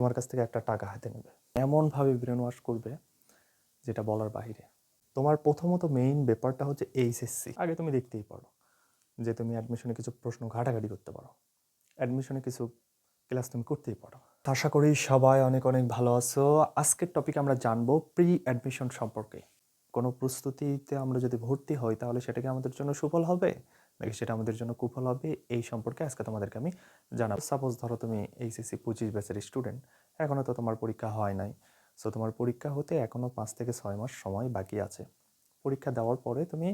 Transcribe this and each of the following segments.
তোমার কাছ থেকে একটা টাকা হাতে নেবে। এমনভাবে ব্রেন ওয়াশ করবে যেটা বলার বাইরে তোমার প্রথমত মেইন ব্যাপারটা হচ্ছে এইচএসসি আগে তুমি দেখতেই পারো যে তুমি অ্যাডমিশনে কিছু প্রশ্ন ঘাটাঘাটি করতে পারো। অ্যাডমিশনে কিছু ক্লাস তুমি করতেই পারো। আশা করি সবাই অনেক অনেক ভালো আছো। আজকের টপিক আমরা জানব প্রি অ্যাডমিশন সম্পর্কে। কোনো প্রস্তুতিতে আমরা যদি ভর্তি হই তাহলে সেটা কি আমাদের জন্য সুফল হবে? নাকি সেটা আমাদের জন্য কুফল হবে? এই সম্পর্কে আজকে তোমাদেরকে আমি জানাব। সাপোজ ধরো তুমি এইচএসসি পঁচিশ ব্যাচের স্টুডেন্ট এখনও তো তোমার পরীক্ষা হয় নাই। সো তোমার পরীক্ষা হতে এখনও পাঁচ থেকে ছয় মাস সময় বাকি আছে। পরীক্ষা দেওয়ার পরে তুমি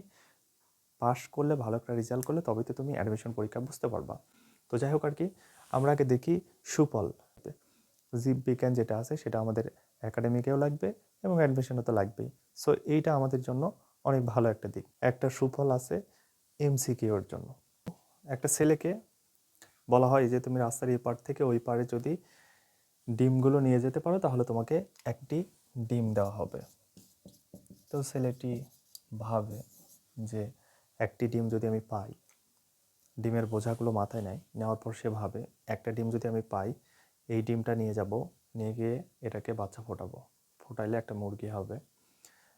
পাশ করলে, ভালো একটা রেজাল্ট করলে, তবেই তো তুমি অ্যাডমিশন পরীক্ষা বুঝতে পারবা। তো যাই হোক আর কি, আমরা আগে দেখি সুফল। জীব বিজ্ঞান যেটা আছে, সেটা আমাদের একাডেমিকেও লাগবে এবং অ্যাডমিশনও তো লাগবেই। সো এইটা আমাদের জন্য অনেক ভালো একটা দিক। একটা সুফল আছে এমসিকিউর জন্য। একটা ছেলেকে বলা হয় যে, তুমি রাস্তার এই পার থেকে ওই পারে যদি ডিমগুলো নিয়ে যেতে পারো, তাহলে তোমাকে একটি ডিম দেওয়া হবে। তো ছেলেটি ভাবে যে, একটি ডিম যদি আমি পাই, ডিমের বোঝাগুলো মাথায় নেয়, নেওয়ার পর সে ভাবে, একটা ডিম যদি আমি পাই, এই ডিমটা নিয়ে যাব, নিয়ে গিয়ে এটাকে বাচ্চা ফোটাবো। ফোটাইলে একটা মুরগি হবে।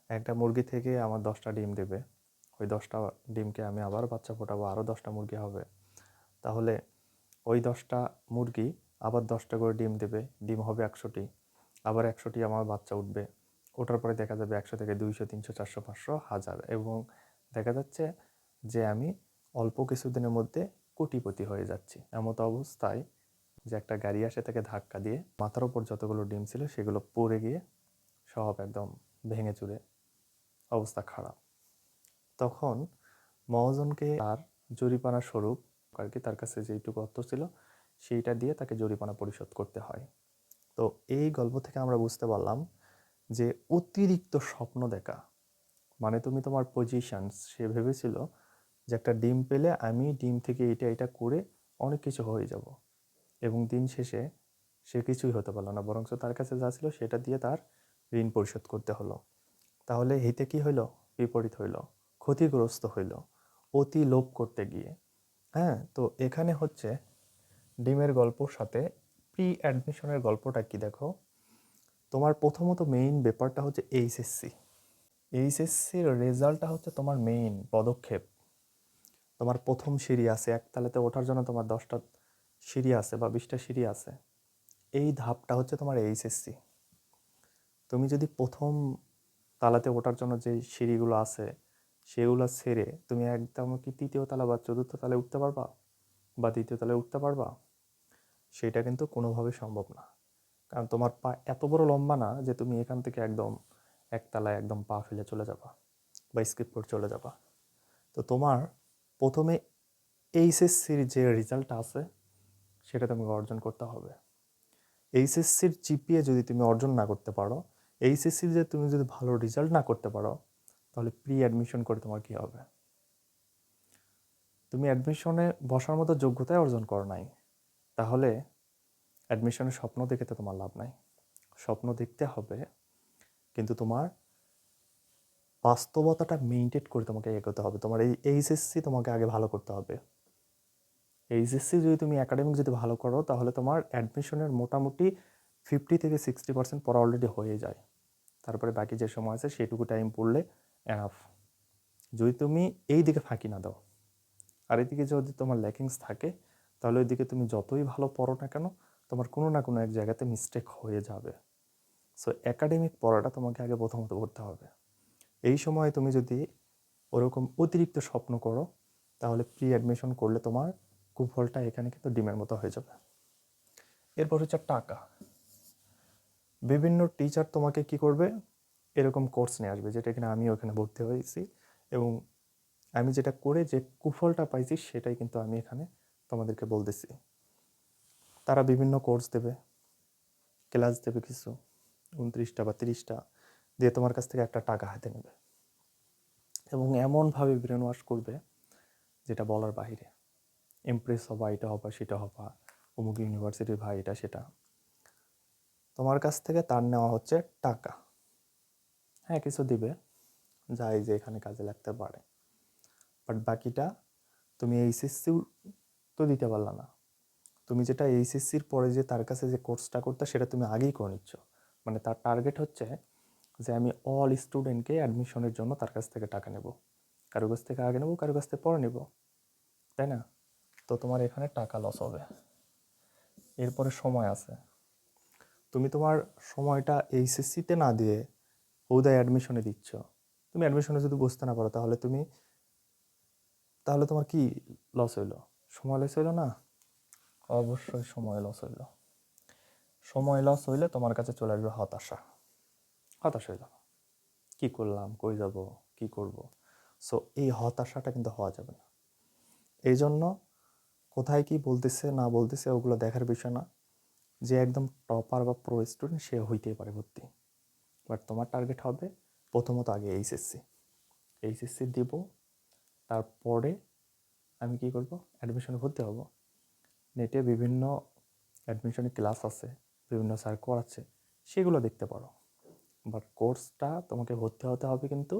একটা মুরগি থেকে আমার দশটা ডিম দেবে। ওই দশটা ডিমকে আমি আবার বাচ্চা ফোটাবো, আরও দশটা মুরগি হবে। তাহলে ওই দশটা মুরগি আবার দশটা করে ডিম দেবে, ডিম হবে একশোটি। আবার একশোটি আমার বাচ্চা উঠবে। ওঠার পরে দেখা যাবে একশো থেকে দুইশো, তিনশো, চারশো, পাঁচশো, হাজার এবং দেখা যাচ্ছে যে আমি অল্প কিছুদিনের মধ্যে কোটিপতি হয়ে যাচ্ছি। এমতো অবস্থায় যে একটা গাড়ি আসে তাকে ধাক্কা দিয়ে মাথার ওপর যতগুলো ডিম ছিল সেগুলো পড়ে গিয়ে সব একদম ভেঙে চুরে অবস্থা খারাপ। তখন মহাজনকে তার জরিপানা স্বরূপ আর কি তার কাছে যেইটুকু অর্থ ছিল, সেইটা দিয়ে তাকে জরিমানা পরিশোধ করতে হয়। তো এই গল্প থেকে আমরা বুঝতে পারলাম যে অতিরিক্ত স্বপ্ন দেখা মানে তুমি তোমার পজিশনস সে ভেবেছিল যে একটা ডিম পেলে আমি ডিম থেকে এটা এটা করে অনেক কিছু হয়ে যাব এবং দিন শেষে সে কিছুই হতে পারল না, বরঞ্চ তার কাছে যা ছিল সেটা দিয়ে তার ঋণ পরিশোধ করতে হলো। তাহলে হিতে কি হইল? বিপরীত হইল। ক্ষতিগ্রস্ত হইল, অতি লোভ করতে গিয়ে। হ্যাঁ তো এখানে হচ্ছে ডিমের গল্পর সাথে প্রি অ্যাডমিশনের গল্পটা কি দেখো? তোমার প্রথমত মেইন ব্যাপারটা হচ্ছে এইচএসসি এইচএসসির রেজাল্টটা হচ্ছে তোমার মেইন পদক্ষেপ। তোমার প্রথম সিঁড়ি আছে একতলাতে ওঠার জন্য তোমার দশটা সিঁড়ি আছে বা বিশটা সিঁড়ি আছে। এই ধাপটা হচ্ছে তোমার এইচএসসি তুমি যদি প্রথম তালাতে ওঠার জন্য যে সিঁড়িগুলো আছে সেগুলো ছেড়ে তুমি একদম কি তৃতীয় তালা বা চতুর্থ তলায় উঠতে পারবা? বা দ্বিতীয় তলায় উঠতে পারবা? সেটা কিন্তু কোনোভাবে সম্ভব না। কারণ তোমার পা এত বড় লম্বা না যে তুমি এখান থেকে একদম একতলায় একদম পা ফেলে চলে যাবা বা স্কিপ করে চলে যাবা। তো তোমার প্রথমে এইচএসসির যে রেজাল্ট আছে, সেটা তোমাকে অর্জন করতে হবে। এইচএসসির জিপিএ যদি তুমি অর্জন না করতে পারো, এইচএসসির যে তুমি যদি ভালো রেজাল্ট না করতে পারো তাহলে প্রি অ্যাডমিশন করে তোমার কী হবে? তুমি অ্যাডমিশনে বসার মতো যোগ্যতাই অর্জন করো নাই। তাহলে অ্যাডমিশনের স্বপ্ন দেখে তো তোমার লাভ নাই। স্বপ্ন দেখতে হবে, কিন্তু তোমার বাস্তবতাটা মেনটেন করে তোমাকে এগোতে হবে। তোমার এই এইচএসসি তোমাকে আগে ভালো করতে হবে। এইচএসসি যদি তুমি একাডেমিক যদি ভালো করো, তাহলে তোমার অ্যাডমিশনের মোটামুটি ফিফটি থেকে সিক্সটি পার্সেন্ট পড়া অলরেডি হয়ে যায়। তারপরে বাকি যে সময় আছে, সেটুকু টাইম পড়লে এনাফ যদি তুমি এই দিকে ফাঁকি না দাও, আর এদিকে যদি তোমার ল্যাকিংস থাকে, তাহলে ওইদিকে তুমি যতই ভালো পড়ো না কেন, তোমার কোনো না কোনো এক জায়গাতে মিস্টেক হয়ে যাবে। সো একাডেমিক পড়াটা তোমাকে আগে প্রথমত করতে হবে। এই সময় তুমি যদি ওরকম অতিরিক্ত স্বপ্ন করো, তাহলে প্রি অ্যাডমিশন করলে তোমার কুফলটা এখানে কিন্তু ডিমের মতো হয়ে যাবে। এরপর হচ্ছে টাকা। বিভিন্ন টিচার তোমাকে কি করবে? এরকম কোর্স নিয়ে আসবে, যেটা কিনা আমি ওখানে ভর্তি হয়েছি এবং আমি যেটা করে যে কুফলটা পাইছি সেটাই কিন্তু আমি এখানে তোমাদেরকে বলতেছি। তারা বিভিন্ন কোর্স দেবে ক্লাস দেবে কিছু, উনত্রিশটা বা তিরিশটা, দিয়ে তোমার কাছ থেকে একটা টাকা হাতে নেবে। এবং এমনভাবে ব্রেন ওয়াশ করবে যেটা বলার বাইরে। ইমপ্রেস হবা, এটা হবা, সেটা হবা, অমুক ইউনিভার্সিটির ভাই এটা সেটা। তোমার কাছ থেকে তার নেওয়া হচ্ছে টাকা। হ্যাঁ কিছু দিবে। যাই যে এখানে কাজে লাগতে পারে। বাট বাকিটা তুমি এইচএসসিও তো দিতে পারলা না। তুমি যেটা এইচএসসির পরে যে তার কাছে যে কোর্সটা করতে, সেটা তুমি আগেই করে নিচ্ছ। মানে তার টার্গেট হচ্ছে যে আমি অল স্টুডেন্টকে অ্যাডমিশনের জন্য তার কাছ থেকে টাকা নেব। কারও কাছ থেকে আগে নেব কারও কাছ থেকে পরে নেব। তাই না? তো তোমার এখানে টাকা লস হবে। এরপরে সময় আছে। তুমি তোমার সময়টা এইচএসসিতে না দিয়ে উদয় অ্যাডমিশনে দিচ্ছ। তুমি অ্যাডমিশনে যদি বসতে না পারো, তাহলে তুমি, তাহলে তোমার কি লস হইল? সময় লস হইল না? অবশ্যই সময় লস হইল। সময় লস হইলে তোমার কাছে চলে আসবে হতাশা। হতাশ যাব কী করলাম? কই যাব? কি করব? সো এই হতাশাটা কিন্তু হওয়া যাবে না। এই জন্য কোথায় কি বলতেছে, না বলতেছে, ওগুলো দেখার বিষয় না। যে একদম টপার বা প্রো স্টুডেন্ট সে হইতেই পারে ভর্তি। বাট তোমার টার্গেট হবে প্রথমত আগে এইচএসসি এইচএসসি দিব, তারপরে আমি কি করব? অ্যাডমিশনে ভর্তি হব। নেটে বিভিন্ন অ্যাডমিশনের ক্লাস আছে, বিভিন্ন স্যার করাচ্ছে সেগুলো দেখতে পারো। বাট কোর্সটা তোমাকে ভর্তি হতে হবে কিন্তু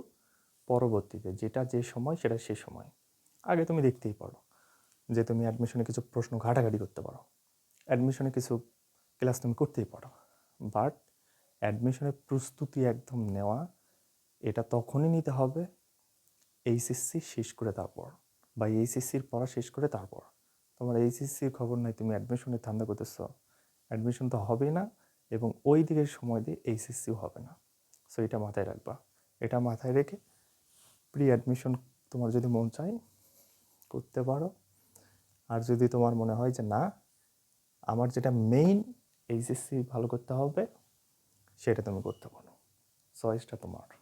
পরবর্তীতে, যেটা যে সময় সেটা সে সময়। আগে তুমি দেখতেই পারো যে তুমি অ্যাডমিশনে কিছু প্রশ্ন ঘাটাঘাটি করতে পারো। অ্যাডমিশনে কিছু ক্লাস তুমি করতেই পারো। বাট অ্যাডমিশনের প্রস্তুতি একদম নেওয়া, এটা তখনই নিতে হবে এইচএসসি শেষ করে তারপর বা এইচএসসির পড়া শেষ করে তারপর। তোমার এইচএসসির খবর নাই, তুমি অ্যাডমিশনের ধান্দা করতেছ। অ্যাডমিশন তো হবে না এবং ওই দিকের সময় দিয়ে এইচএসসিও হবে না। সো এটা মাথায় রাখবা। এটা মাথায় রেখে প্রি অ্যাডমিশন তোমার যদি মন চায় করতে পারো। আর যদি তোমার মনে হয় যে না, আমার যেটা মেইন এইচএসসি ভালো করতে হবে সেটা তুমি করতে পারো চয়েসটা তোমার।